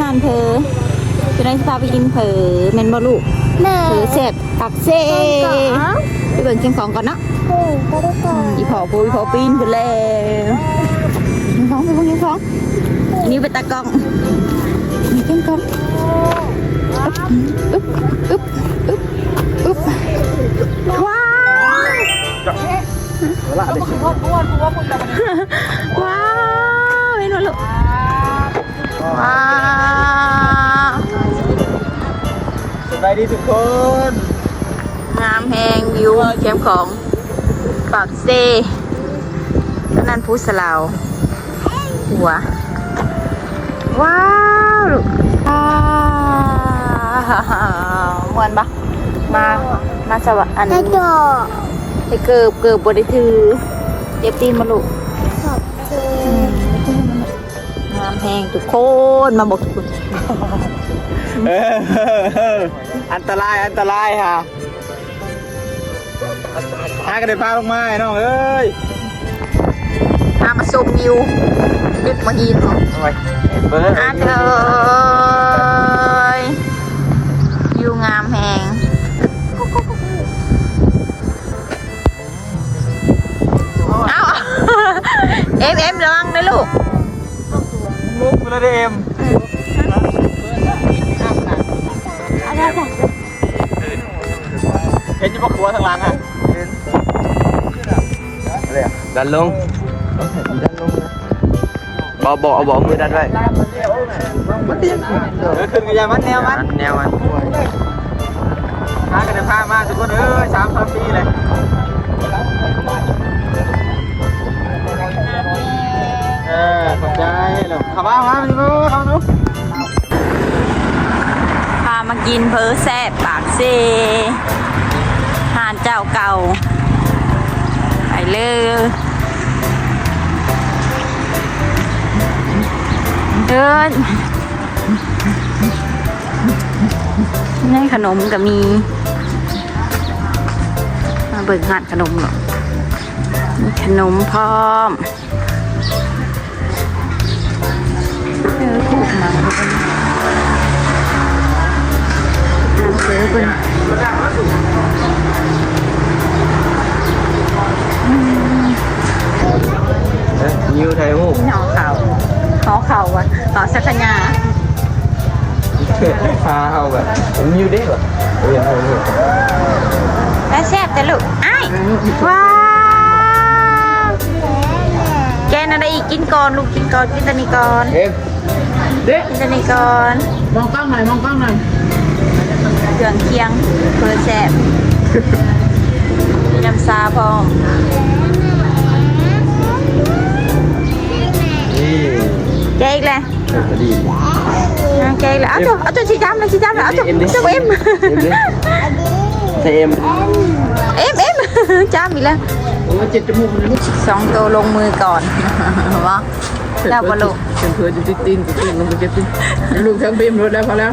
งานเพอจะได้พาไปกินเผอแมนบอลูกแม่เผอเสร็จปักเซ่ไปเบิ่งเชียงของก่อนเนาะโอ้ก็ได้ก่อนอีพอปูอีพอปีนไปแล้วเชียงของไปเบิ่งเชียงของอันนี้เป็นตากล้องมีเชียงของ ว้าวเห็นไหมลูกว้าวสบายดีทุกคน งามแหงวิวแคมป์ของปากเซนั่นพูสลาว หัว ว้าวลูกว้าวมวนปะมา มาสวัสดิ์อันได้ก่อนไปเกิบเกิบบริถือ เจ็บตีนมาลูกขอบคุณงามแหงทุกคนมาบอกทุกคนเอออันตรายอันตรายค่ะหากันได้พาลงมาไอ้น้องเอ้ยพามาชมวิวดึกมาอีนของทำไมเบิ้งอ เอ็มเอ็มระวังนะลูกมุกไปเลยเด้อเอ็มอะไรแบบเห็นอยี่ปะครัวทางหลังอะเห็นอะไรอะดันลงบอบอกเอาบอกมือดันไว้เออขึ้นกันยามันแนวมันดันแนวมัน อบใจเลยขับมามามาดูเข้าดูพามากินเพอแซ่บปากเซหานเจ้าเก่า ไปเลยเดินนี่ขนมก็มีมาเบิกหาดขนมหรอมีขนมพร้อม อเป็นยิวไทยมูกหอเขาหอเขาอะหอสักยาพาเอาแบบยิวเด้เหรอเรียนเอาลูกแล้วแซ่บแต่ลูกไอ้ว้าวแกนอะไรอีกกินก่อนลูกกินก่อนกินตอนนี้ก่อนเอ็มเด้กินตอนนี้ก่อนมองกล้องหน่อยมองกล้องหน่อย เครื่องเคียงเพื่อแซ่บมีน้ำซาพร้อมนี่แกอีกเลยพอดีอะแกอีกเลยเอาตัวเอาตัวชี้จ้ำเลยชี้จ้ำเลยเอาตัวเอ็มดิ ตัวเอ็มเอ็มเด้ใส่เอ็มเอ็มเอ็มจ้ามีแล้วโอ้เจ็ดจมูกเลยสองตัวลงมือก่อนว่าแล้วบอลูก เพื่อนจะติดตีนติดตีนลงไปเก็บตีนลูกทั้งบีมรถแล้วพอแล้ว